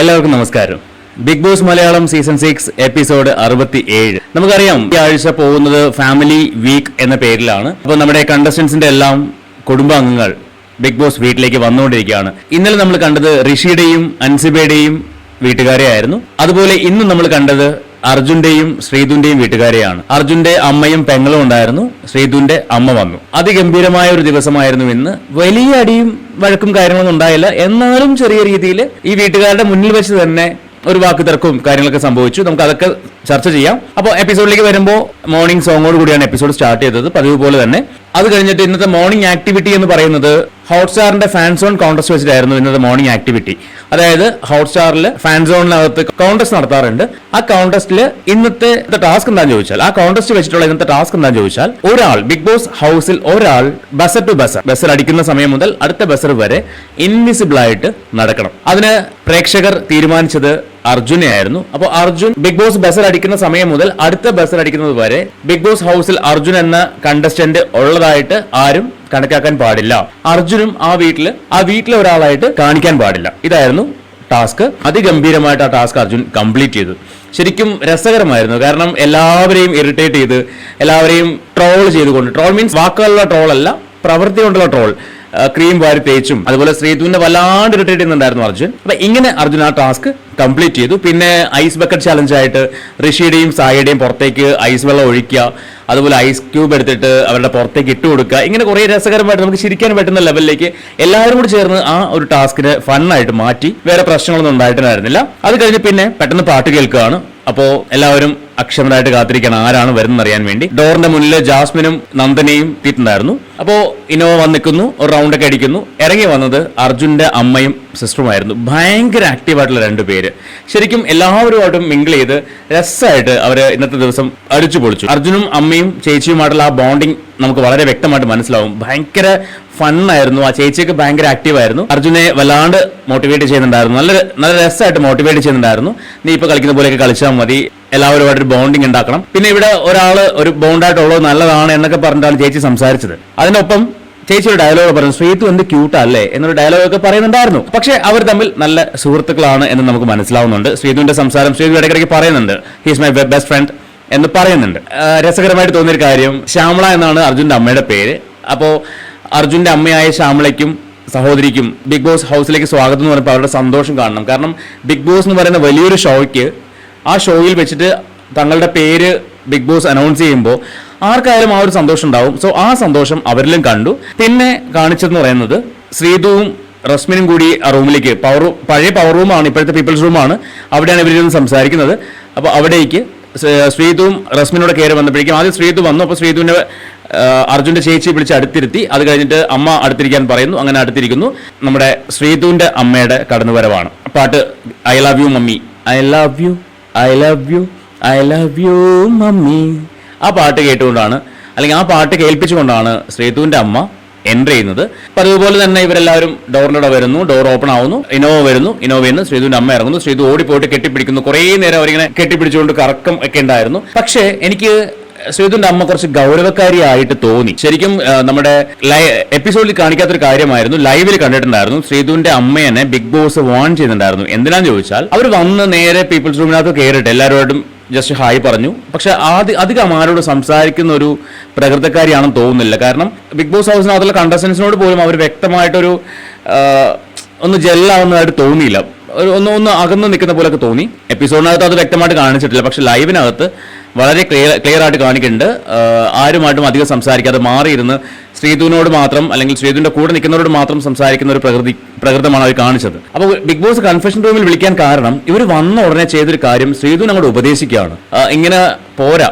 എല്ലാവർക്കും നമസ്കാരം. Bigg Boss Malayalam season six episode അറുപത്തി ഏഴ് നമുക്കറിയാം ഈ ആഴ്ച പോകുന്നത് ഫാമിലി വീക്ക് എന്ന പേരിലാണ്. അപ്പോൾ നമ്മുടെ കണ്ടസ്റ്റൻസിന്റെ എല്ലാം കുടുംബാംഗങ്ങൾ ബിഗ് ബോസ് വീട്ടിലേക്ക് വന്നുകൊണ്ടിരിക്കുകയാണ്. ഇന്നലെ നമ്മൾ കണ്ടത് ഋഷിയുടെയും അൻസിബയുടെയും വീട്ടുകാരെ ആയിരുന്നു അതുപോലെ ഇന്നും നമ്മൾ കണ്ടത് അർജുന്റെയും ശ്രീതുന്റെയും വീട്ടുകാരെയാണ്. അർജുന്റെ അമ്മയും പെങ്ങളും ഉണ്ടായിരുന്നു. ശ്രീതുന്റെ അമ്മ വന്നു. അതിഗംഭീരമായ ഒരു ദിവസമായിരുന്നു ഇന്ന്. വലിയ അടിയും വഴക്കും കാര്യങ്ങളൊന്നും ഉണ്ടായില്ല. എന്നാലും ചെറിയ രീതിയിൽ ഈ വീട്ടുകാരുടെ മുന്നിൽ വെച്ച് തന്നെ ഒരു വാക്ക് തർക്കവും കാര്യങ്ങളൊക്കെ സംഭവിച്ചു. നമുക്ക് അതൊക്കെ ചർച്ച ചെയ്യാം. അപ്പോൾ എപ്പിസോഡിലേക്ക് വരുമ്പോൾ മോർണിംഗ് സോങ്ങോട് കൂടിയാണ് എപ്പിസോഡ് സ്റ്റാർട്ട് ചെയ്തത്. പതിവ് പോലെ തന്നെ. അത് കഴിഞ്ഞിട്ട് ഇന്നത്തെ മോർണിംഗ് ആക്ടിവിറ്റി എന്ന് പറയുന്നത് ഹോട്ട്സ്റ്റാറിന്റെ ഫാൻ സോൺ കോൺടസ്റ്റ് വെച്ചിട്ടായിരുന്നു ഇന്നത്തെ മോർണിംഗ് ആക്ടിവിറ്റി അതായത് ഹോട്ട്സ്റ്റാറിൽ ഫാൻ സോണിനകത്ത് കോൺടസ്റ്റ് നടത്താറുണ്ട്. ആ കോൺടസ്റ്റിൽ ഇന്നത്തെ ടാസ്ക് എന്താണെന്ന് ചോദിച്ചാൽ ആ കോൺടസ്റ്റ് വെച്ചിട്ടുള്ള ഇന്നത്തെ ടാസ്ക് എന്താണെന്ന് ചോദിച്ചാൽ ഒരാൾ ബിഗ് ബോസ് ഹൗസിൽ ഒരാൾ ബസർ ടു ബസർ ബസർ അടിക്കുന്ന സമയം മുതൽ അടുത്ത ബസർ വരെ ഇൻവിസിബിൾ ആയിട്ട് നടക്കണം. അതിന് പ്രേക്ഷകർ തീരുമാനിച്ചത് അർജുനെ ആയിരുന്നു അപ്പോൾ അർജുൻ ബിഗ് ബോസ് ബസർ അടിക്കുന്ന സമയം മുതൽ അടുത്ത ബസർ അടിക്കുന്നത് വരെ ബിഗ് ബോസ് ഹൗസിൽ അർജുൻ എന്ന കണ്ടസ്റ്റന്റ് ഉള്ളതായിട്ട് ആരും കണക്കാക്കാൻ പാടില്ല. അർജുനും ആ വീട്ടിൽ ആ വീട്ടിലെ ഒരാളായിട്ട് കാണിക്കാൻ പാടില്ല. ഇതായിരുന്നു ടാസ്ക് അതിഗംഭീരമായിട്ട് ആ ടാസ്ക് അർജുൻ കംപ്ലീറ്റ് ചെയ്തു. ശരിക്കും രസകരമായിരുന്നു. കാരണം എല്ലാവരെയും ഇറിറ്റേറ്റ് ചെയ്ത് എല്ലാവരെയും ട്രോൾ ചെയ്തുകൊണ്ട് ട്രോൾ മീൻസ് വാക്കുകളുള്ള ട്രോൾ അല്ല പ്രവൃത്തി കൊണ്ടുള്ള ട്രോൾ ക്രീം വാരി തേച്ചും. അതുപോലെ ശ്രീധുവിനെ വല്ലാണ്ട് ഇറിറ്റേറ്റ് ചെയ്യുന്നുണ്ടായിരുന്നു അർജുൻ. അപ്പൊ ഇങ്ങനെ അർജുൻ ആ ടാസ്ക് കംപ്ലീറ്റ് ചെയ്തു. പിന്നെ ഐസ് ബക്കറ്റ് ചലഞ്ച് ആയിട്ട് ഋഷിയുടെയും സായിയുടെയും പുറത്തേക്ക് ഐസ് വെള്ളം ഒഴിക്കുക. അതുപോലെ ഐസ് ക്യൂബ് എടുത്തിട്ട് അവരുടെ പുറത്തേക്ക് ഇട്ട് കൊടുക്കുക. ഇങ്ങനെ കുറേ രസകരമായിട്ട് നമുക്ക് ചിരിക്കാൻ പറ്റുന്ന ലെവലിലേക്ക് എല്ലാവരും കൂടി ചേർന്ന് ആ ഒരു ടാസ്കിനെ ഫണ്ണായിട്ട് മാറ്റി. വേറെ പ്രശ്നങ്ങളൊന്നും ഉണ്ടായിട്ടുണ്ടായിരുന്നില്ല. അത് കഴിഞ്ഞ് പിന്നെ പെട്ടെന്ന് പാട്ട് കേൾക്കുകയാണ്. അപ്പോൾ എല്ലാവരും അക്ഷമരായിട്ട് കാത്തിരിക്കണം ആരാണ് വരുന്നത് അറിയാൻ വേണ്ടി. ഡോറിന്റെ മുന്നിൽ ജാസ്മിനും നന്ദനയും എത്തിയിട്ടുണ്ടായിരുന്നു. അപ്പോൾ ഇന്നോവ വന്നിക്കുന്നു. ഒരു റൗണ്ടൊക്കെ അടിക്കുന്നു. ഇറങ്ങി വന്നത് അർജുന്റെ അമ്മയും സിസ്റ്ററുമായിരുന്നു. ഭയങ്കര ആക്റ്റീവായിട്ടുള്ള രണ്ട് പേര്. ശരിക്കും എല്ലാവരുമായിട്ടും മിങ്കിൾ ചെയ്ത് രസമായിട്ട് അവർ ഇന്നത്തെ ദിവസം അടിച്ചു പൊളിച്ചു. അർജുനും അമ്മയും ചേച്ചിയുമായിട്ടുള്ള ആ ബോണ്ടിങ് നമുക്ക് വളരെ വ്യക്തമായിട്ട് മനസ്സിലാവും. ഭയങ്കര ഫണ്ണായിരുന്നു ആ ചേച്ചിയൊക്കെ ഭയങ്കര ആക്റ്റീവായിരുന്നു അർജുനെ വല്ലാണ്ട് മോട്ടിവേറ്റ് ചെയ്യുന്നുണ്ടായിരുന്നു. നല്ല നല്ല രസമായിട്ട് മോട്ടിവേറ്റ് ചെയ്യുന്നുണ്ടായിരുന്നു. നീ ഇപ്പൊ കളിക്കുന്ന പോലെയൊക്കെ കളിച്ചാൽ മതി. എല്ലാവരുമായിട്ട് ബോണ്ടിങ് ഉണ്ടാക്കണം. പിന്നെ ഇവിടെ ഒരാൾ ഒരു ബോണ്ടായിട്ടുള്ളത് നല്ലതാണ് എന്നൊക്കെ പറഞ്ഞിട്ടാണ് ചേച്ചി സംസാരിച്ചത്. അതിനൊപ്പം ചേച്ചി ഒരു ഡയലോഗ് പറഞ്ഞു ശ്രീതു എന്ത് ക്യൂട്ടാ അല്ലേ? എന്നൊരു ഡയലോഗ് ഒക്കെ പറയുന്നുണ്ടായിരുന്നു. പക്ഷെ അവർ തമ്മിൽ നല്ല സുഹൃത്തുക്കളാണ് എന്ന് നമുക്ക് മനസ്സിലാവുന്നുണ്ട്. ശ്രീതുവിന്റെ സംസാരം ശ്രീതു ഇടയ്ക്കിടയ്ക്ക് പറയുന്നുണ്ട്. ഹീസ് മൈ ബെസ്റ്റ് ഫ്രണ്ട് എന്ന് പറയുന്നുണ്ട്. രസകരമായിട്ട് തോന്നിയൊരു കാര്യം ശ്യാമള എന്നാണ് അർജുന്റെ അമ്മയുടെ പേര്. അപ്പോ അർജുന്റെ അമ്മയായ ശ്യാമളയ്ക്കും സഹോദരിക്കും ബിഗ് ബോസ് ഹൗസിലേക്ക് സ്വാഗതം എന്ന് പറയുമ്പോൾ അവരുടെ സന്തോഷം കാണണം. കാരണം ബിഗ് ബോസ് എന്ന് പറയുന്ന വലിയൊരു ഷോയ്ക്ക് ആ ഷോയിൽ വെച്ചിട്ട് തങ്ങളുടെ പേര് ബിഗ് ബോസ് അനൗൺസ് ചെയ്യുമ്പോൾ ആർക്കായാലും ആ ഒരു സന്തോഷം ഉണ്ടാവും. സോ ആ സന്തോഷം അവരിലും കണ്ടു. പിന്നെ കാണിച്ചതെന്ന് പറയുന്നത് ശ്രീതുവും റസ്മിനും കൂടി ആ റൂമിലേക്ക് പവർ പഴയ പവർ റൂമാണ് ഇപ്പോഴത്തെ പീപ്പിൾസ് റൂമാണ് അവിടെയാണ് ഇവരിരുന്ന് സംസാരിക്കുന്നത്. അപ്പോൾ അവിടേക്ക് ശ്രീ- ശ്രീതുവും റസ്മിനോട് കയറി വന്നപ്പോഴേക്കും ആദ്യം ശ്രീതു വന്നു. അപ്പോൾ ശ്രീതുവിനെ അർജുന്റെ ചേച്ചി വിളിച്ച് അടുത്തിരുത്തി. അത് കഴിഞ്ഞിട്ട് അമ്മ അടുത്തിരിക്കാൻ പറയുന്നു. അങ്ങനെ അടുത്തിരിക്കുന്നു. നമ്മുടെ ശ്രീതുവിന്റെ അമ്മയുടെ കടന്നുവരവാണ്. പാട്ട് I love you mummy. I love you I love you I love you mummy ആ പാട്ട് കേട്ടുകൊണ്ടാണ് അല്ലെങ്കിൽ ആ പാട്ട് കേൾപ്പിച്ചുകൊണ്ടാണ് ശ്രീതുവിന്റെ അമ്മ എന്റർ ചെയ്യുന്നത്. അപ്പം അതുപോലെ തന്നെ ഇവരെല്ലാവരും ഡോറിലൂടെ വരുന്നു ഡോർ ഓപ്പൺ ആവുന്നു ഇനോവ വരുന്നു ഇനോവയിൽ നിന്ന് ശ്രീതുവിന്റെ അമ്മ ഇറങ്ങുന്നു. ശ്രീതു ഓടിപ്പോയിട്ട് കെട്ടിപ്പിടിക്കുന്നു. കുറേ നേരം അവരിങ്ങനെ കെട്ടിപ്പിടിച്ചുകൊണ്ട് കറക്കം ഒക്കെ ഉണ്ടായിരുന്നു. പക്ഷേ എനിക്ക് ശ്രീതുവിന്റെ അമ്മ കുറച്ച് ഗൗരവക്കാരിയായിട്ട് തോന്നി. ശരിക്കും നമ്മുടെ എപ്പിസോഡിൽ കാണിക്കാത്തൊരു കാര്യമായിരുന്നു. ലൈവിൽ കണ്ടിട്ടുണ്ടായിരുന്നു ശ്രീതുവിന്റെ അമ്മയെന്നെ ബിഗ് ബോസ് വാൺ ചെയ്യുന്നുണ്ടായിരുന്നു. എന്തിനാന്ന് ചോദിച്ചാൽ അവർ വന്ന് നേരെ പീപ്പിൾസ് റൂമിനകത്ത് കയറിയിട്ട് എല്ലാവരോടും ജസ്റ്റ് ഹായ് പറഞ്ഞു. പക്ഷെ ആദ്യ അധികം ആരോട് സംസാരിക്കുന്ന ഒരു പ്രകൃതക്കാരിയാണെന്ന് തോന്നുന്നില്ല. കാരണം ബിഗ് ബോസ് ഹൗസിനകത്തുള്ള കണ്ടസ്റ്റൻസിനോട് പോലും അവർ വ്യക്തമായിട്ടൊരു ഒന്ന് ജെല്ലാവുന്നതായിട്ട് തോന്നിയില്ല. ഒരു ഒന്ന് ഒന്ന് അകന്ന് നിൽക്കുന്ന പോലെയൊക്കെ തോന്നി. എപ്പിസോഡിനകത്ത് അത് വ്യക്തമായിട്ട് കാണിച്ചിട്ടില്ല. പക്ഷെ ലൈവിനകത്ത് വളരെ ക്ലിയർ ക്ലിയർ ആയിട്ട് കാണിക്കുന്നുണ്ട്. ആരുമായിട്ടും അധികം സംസാരിക്കാതെ മാറിയിരുന്ന് ശ്രീധുവിനോട് മാത്രം അല്ലെങ്കിൽ ശ്രീധുവിന്റെ കൂടെ നിൽക്കുന്നവരോട് മാത്രം സംസാരിക്കുന്ന ഒരു പ്രകൃതി പ്രകൃതമാണ് അവർ കാണിച്ചത്. അപ്പോൾ ബിഗ് ബോസ് കൺഫെഷൻ റൂമിൽ വിളിക്കാൻ കാരണം ഇവർ വന്ന ഉടനെ ചെയ്തൊരു കാര്യം ശ്രീധുവിനെ അങ്ങോട്ട് ഉപദേശിക്കുകയാണ്. ഇങ്ങനെ പോരാ.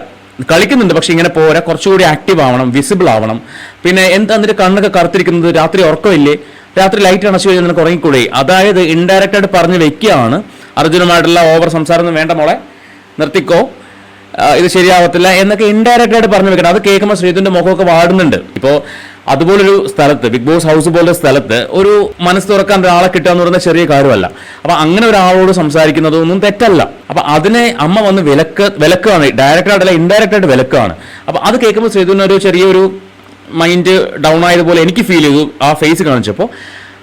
കളിക്കുന്നുണ്ട് പക്ഷെ ഇങ്ങനെ പോരാ. കുറച്ചുകൂടി ആക്റ്റീവ് ആവണം വിസിബിൾ ആവണം. പിന്നെ എന്താ എന്നിട്ട് കണ്ണൊക്കെ കറുത്തിരിക്കുന്നത്? രാത്രി ഉറക്കമില്ലേ? രാത്രി ലൈറ്റ് അണച്ചു കഴിഞ്ഞാൽ നിനക്ക് ഉറങ്ങിക്കൂടെ? അതായത് ഇൻഡയറക്റ്റ് ആയിട്ട് പറഞ്ഞ് വെക്കുകയാണ്. അർജുനുമായിട്ടുള്ള ഓവർ സംസാരം വേണ്ട മോളെ. നിർത്തിക്കോ? ഇത് ശരിയാവത്തില്ല എന്നൊക്കെ ഇൻഡയറക്റ്റ് ആയിട്ട് പറഞ്ഞു വെക്കണം. അത് കേൾക്കുമ്പോൾ ശ്രീധുവിന്റെ മുഖമൊക്കെ വാടുന്നുണ്ട്. ഇപ്പോൾ അതുപോലൊരു സ്ഥലത്ത് ബിഗ് ബോസ് ഹൗസ് പോലൊരു സ്ഥലത്ത് ഒരു മനസ്സ് തുറക്കാൻ ഒരാളെ കിട്ടുക എന്ന് പറയുന്ന ചെറിയ കാര്യമല്ല. അപ്പൊ അങ്ങനെ ഒരാളോട് സംസാരിക്കുന്നതൊന്നും തെറ്റല്ല. അപ്പൊ അതിനെ അമ്മ വന്ന് വിലക്ക് വിലക്കാണ് ഡയറക്റ്റ് ആയിട്ടല്ല ഇൻഡയറക്റ്റ് ആയിട്ട് വിലക്കാണ് അത് കേൾക്കുമ്പോൾ ശ്രീധുവിന് ഒരു ചെറിയൊരു മൈൻഡ് ഡൗൺ ആയതുപോലെ എനിക്ക് ഫീൽ ചെയ്തു ആ ഫേസ് കാണിച്ചപ്പോൾ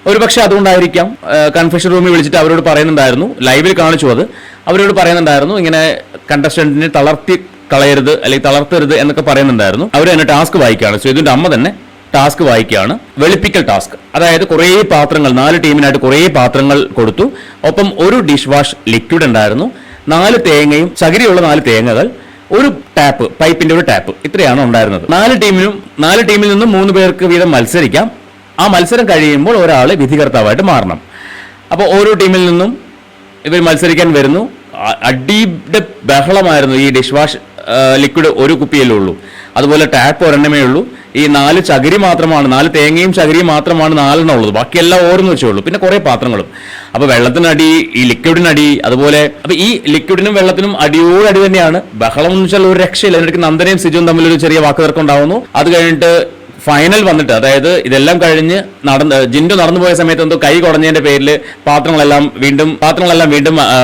ഒരു പക്ഷെ അതുകൊണ്ടായിരിക്കാം കൺഫെഷൻ റൂമിൽ വിളിച്ചിട്ട് അവരോട് പറയുന്നുണ്ടായിരുന്നു. ലൈവിൽ കാണിച്ചു അത്. അവരോട് പറയുന്നുണ്ടായിരുന്നു ഇങ്ങനെ കണ്ടസ്റ്റന്റിനെ തളർത്തി കളയരുത് അല്ലെങ്കിൽ തളർത്തരുത് എന്നൊക്കെ പറയുന്നുണ്ടായിരുന്നു. അവർ തന്നെ ടാസ്ക് വായിക്കുകയാണ്. ഇതിന്റെ അമ്മ തന്നെ ടാസ്ക് വായിക്കുകയാണ്. വെളുപ്പിക്കൽ ടാസ്ക് അതായത് കുറേ പാത്രങ്ങൾ നാല് ടീമിനായിട്ട് കുറേ പാത്രങ്ങൾ കൊടുത്തു. ഒപ്പം ഒരു ഡിഷ് വാഷ് ലിക്വിഡ് ഉണ്ടായിരുന്നു. നാല് തേങ്ങയും ചകിരിയുള്ള നാല് തേങ്ങകൾ ഒരു ടാപ്പ് പൈപ്പിന്റെ ഒരു ടാപ്പ് ഇത്രയാണ് ഉണ്ടായിരുന്നത്. നാല് ടീമിനും നാല് ടീമിൽ നിന്നും മൂന്ന് പേർക്ക് വീതം മത്സരിക്കാം. ആ മത്സരം കഴിയുമ്പോൾ ഒരാൾ വിധികർത്താവായിട്ട് മാറണം. അപ്പോൾ ഓരോ ടീമിൽ നിന്നും ഇവർ മത്സരിക്കാൻ വരുന്നു. അടിയുടെ ബഹളമായിരുന്നു ഈ ഡിഷ് വാഷ് ലിക്വിഡ് ഒരു കുപ്പിയല്ലേ ഉള്ളൂ. അതുപോലെ ടാപ്പ് ഒരെണ്ണമേ ഉള്ളൂ. ഈ നാല് ചകിരി മാത്രമാണ് നാല് തേങ്ങയും ചകിരിയും മാത്രമാണ് നാലെണ്ണം ഉള്ളത്. ബാക്കിയെല്ലാം ഓരോന്ന് വെച്ചേ ഉള്ളൂ. പിന്നെ കുറേ പാത്രങ്ങളും. അപ്പോൾ വെള്ളത്തിനടി ഈ ലിക്വിഡിനടി അതുപോലെ അപ്പോൾ ഈ ലിക്വിഡിനും വെള്ളത്തിനും അടിയോടടി അടി തന്നെയാണ്. ബഹളം എന്ന് വെച്ചാൽ ഒരു രക്ഷയില്ല. അതിനിടയ്ക്ക് നന്ദനയും സിജുവും തമ്മിൽ ഒരു ചെറിയ വാക്കുതർക്കം ഉണ്ടാവുന്നു. അത് കഴിഞ്ഞിട്ട് ഫൈനൽ വന്നിട്ട് അതായത് ഇതെല്ലാം കഴിഞ്ഞ് നടന്ന് ജിൻഡു നടന്നു പോയ സമയത്ത് എന്തോ കൈ കുടഞ്ഞതിന്റെ പേരിൽ പാത്രങ്ങളെല്ലാം വീണ്ടും പാത്രങ്ങളെല്ലാം വീണ്ടും ആ,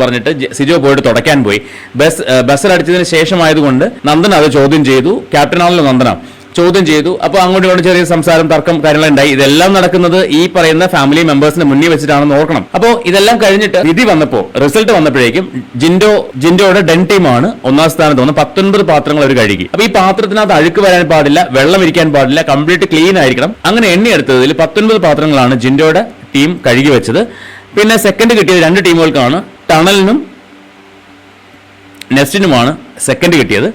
പറഞ്ഞിട്ട് സിജോ പോയിട്ട് തുടയ്ക്കാൻ പോയി. ബസ് ബസ്സിലടിച്ചതിന് ശേഷമായതുകൊണ്ട് നന്ദന അത് ചോദ്യം ചെയ്തു. ക്യാപ്റ്റനാണല്ലോ നന്ദന. ചോദ്യം ചെയ്തു. അപ്പോൾ അങ്ങോട്ടും ഇങ്ങോട്ടും ചെറിയ സംസാരം തർക്കം കാര്യങ്ങളുണ്ടായി ഇതെല്ലാം നടക്കുന്നത് ഈ പറയുന്ന ഫാമിലി മെമ്പേഴ്സിന് മുന്നിൽ വെച്ചിട്ടാണെന്ന് ഓർക്കണം. അപ്പോൾ ഇതെല്ലാം കഴിഞ്ഞിട്ട് വിധി വന്നപ്പോൾ റിസൾട്ട് വന്നപ്പോഴേക്കും ജിൻഡോ ജിൻഡോയുടെ ഡെൻ ടീമാണ് ഒന്നാം സ്ഥാനത്ത് വന്ന് പത്തൊൻപത് പാത്രങ്ങൾ അവർ കഴുകി. അപ്പൊ ഈ പാത്രത്തിനകത്ത് അഴുക്ക് വരാൻ പാടില്ല വെള്ളം ഇരിക്കാൻ പാടില്ല കംപ്ലീറ്റ് ക്ലീൻ ആയിരിക്കണം. അങ്ങനെ എണ്ണി എടുത്തതിൽ പത്തൊൻപത് പാത്രങ്ങളാണ് ജിൻഡോയുടെ ടീം കഴുകി വെച്ചത്. പിന്നെ സെക്കൻഡ് കിട്ടിയത് രണ്ട് ടീമുകൾക്കാണ്. ടണലിനും നെസ്റ്റിനുമാണ് സെക്കൻഡ് കിട്ടിയത്.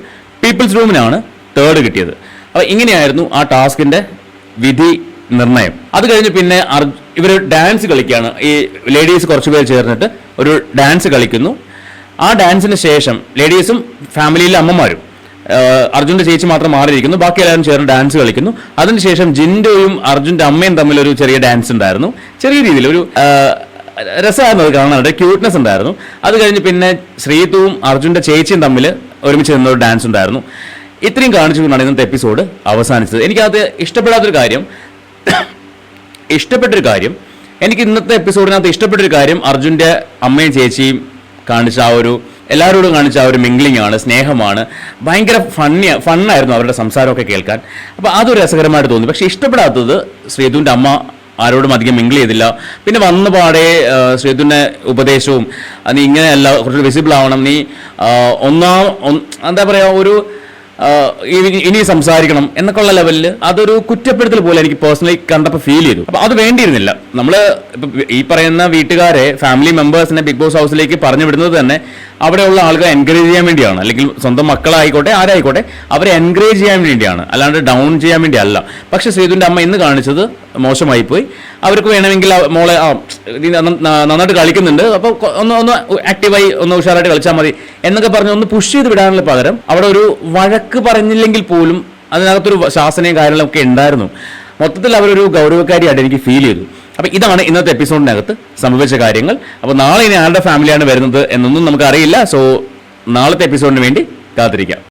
പീപ്പിൾസ് റൂമിനാണ് തേർഡ് കിട്ടിയത്. അപ്പോൾ ഇങ്ങനെയായിരുന്നു ആ ടാസ്കിന്റെ വിധി നിർണയം. അത് കഴിഞ്ഞ് പിന്നെ ഇവർ ഡാൻസ് കളിക്കുകയാണ് ഈ ലേഡീസ് കുറച്ച് പേര് ചേർന്നിട്ട് ഒരു ഡാൻസ് കളിക്കുന്നു. ആ ഡാൻസിന് ശേഷം ലേഡീസും ഫാമിലിയിലെ അമ്മമാരും അർജുന്റെ ചേച്ചി മാത്രം മാറിയിരിക്കുന്നു. ബാക്കി എല്ലാവരും ചേർന്ന് ഡാൻസ് കളിക്കുന്നു. അതിനുശേഷം ജിൻഡോയും അർജുന്റെ അമ്മയും തമ്മിൽ ഒരു ചെറിയ ഡാൻസ് ഉണ്ടായിരുന്നു. ചെറിയ രീതിയിൽ ഒരു രസമായിരുന്നു അത് കാണാനായിട്ട് ക്യൂട്ട്നെസ് ഉണ്ടായിരുന്നു. അത് കഴിഞ്ഞ് പിന്നെ ശ്രീതുവും അർജുന്റെ ചേച്ചിയും തമ്മിൽ ഒരുമിച്ച് നിന്നൊരു ഡാൻസ് ഉണ്ടായിരുന്നു. ഇത്രയും കാണിച്ചുകൊണ്ടാണ് ഇന്നത്തെ എപ്പിസോഡ് അവസാനിച്ചത്. എനിക്കത് ഇഷ്ടപ്പെടാത്തൊരു കാര്യം ഇഷ്ടപ്പെട്ടൊരു കാര്യം എനിക്ക് ഇന്നത്തെ എപ്പിസോഡിനകത്ത് ഇഷ്ടപ്പെട്ടൊരു കാര്യം അർജുന്റെ അമ്മയും ചേച്ചിയും കാണിച്ച ആ ഒരു എല്ലാവരോടും കാണിച്ച ആ ഒരു മിംഗ്ലിംഗ് ആണ് സ്നേഹമാണ്. ഭയങ്കര ഫണ്ണി ഫണ്ണായിരുന്നു അവരുടെ സംസാരമൊക്കെ കേൾക്കാൻ. അപ്പോൾ അതൊരു രസകരമായിട്ട് തോന്നി. പക്ഷേ ഇഷ്ടപ്പെടാത്തത് ശ്രീതുവിന്റെ അമ്മ ആരോടും അധികം മിങ്കിൾ ചെയ്തില്ല. പിന്നെ വന്ന പാടെ ശ്രീതുവിന്റെ ഉപദേശവും നീ ഇങ്ങനെയല്ല കുറച്ച് വിസിബിൾ ആവണം. നീ ഒന്നാം എന്താ പറയുക ഒരു ഇനി- സംസാരിക്കണം സംസാരിക്കണം എന്നൊക്കെയുള്ള ലെവലിൽ അതൊരു കുറ്റപ്പെടുത്തൽ പോലെ എനിക്ക് പേഴ്സണലി കണ്ടപ്പോൾ ഫീൽ ചെയ്തു. അപ്പൊ അത് വേണ്ടിയിരുന്നില്ല. നമ്മൾ ഈ പറയുന്ന വീട്ടുകാരെ ഫാമിലി മെമ്പേഴ്സിനെ ബിഗ് ബോസ് ഹൗസിലേക്ക് പറഞ്ഞു വിടുന്നത് തന്നെ അവിടെയുള്ള ആളുകളെ എൻകറേജ് ചെയ്യാൻ വേണ്ടിയാണ്. അല്ലെങ്കിൽ സ്വന്തം മക്കളായിക്കോട്ടെ ആരായിക്കോട്ടെ അവരെ എൻകറേജ് ചെയ്യാൻ വേണ്ടിയാണ്. അല്ലാണ്ട് ഡൗൺ ചെയ്യാൻ വേണ്ടി അല്ല. പക്ഷെ സേതുവിന്റെ അമ്മ ഇന്ന് കാണിച്ചത് മോശമായി പോയി അവർക്ക് വേണമെങ്കിൽ മോളെ നന്നായിട്ട് കളിക്കുന്നുണ്ട്. അപ്പോൾ ഒന്ന് ഒന്ന് ആക്റ്റീവായി ഒന്ന് ഉഷാറായിട്ട് കളിച്ചാൽ മതി എന്നൊക്കെ പറഞ്ഞ് ഒന്ന് പുഷ് ചെയ്ത് വിടാനുള്ള പകരം അവിടെ ഒരു വഴക്ക് പറഞ്ഞില്ലെങ്കിൽ പോലും അതിനകത്തൊരു ശാസനയും കാര്യങ്ങളൊക്കെ ഉണ്ടായിരുന്നു. മൊത്തത്തിൽ അവരൊരു ഗൗരവക്കാരിയായിട്ട് എനിക്ക് ഫീൽ ചെയ്തു. അപ്പൊ ഇതാണ് ഇന്നത്തെ എപ്പിസോഡിനകത്ത് സംഭവിച്ച കാര്യങ്ങൾ. അപ്പോൾ നാളെ ഇനി ആരുടെ ഫാമിലിയാണ് വരുന്നത് എന്നൊന്നും നമുക്ക് അറിയില്ല സോ നാളത്തെ എപ്പിസോഡിന് വേണ്ടി കാത്തിരിക്കാം.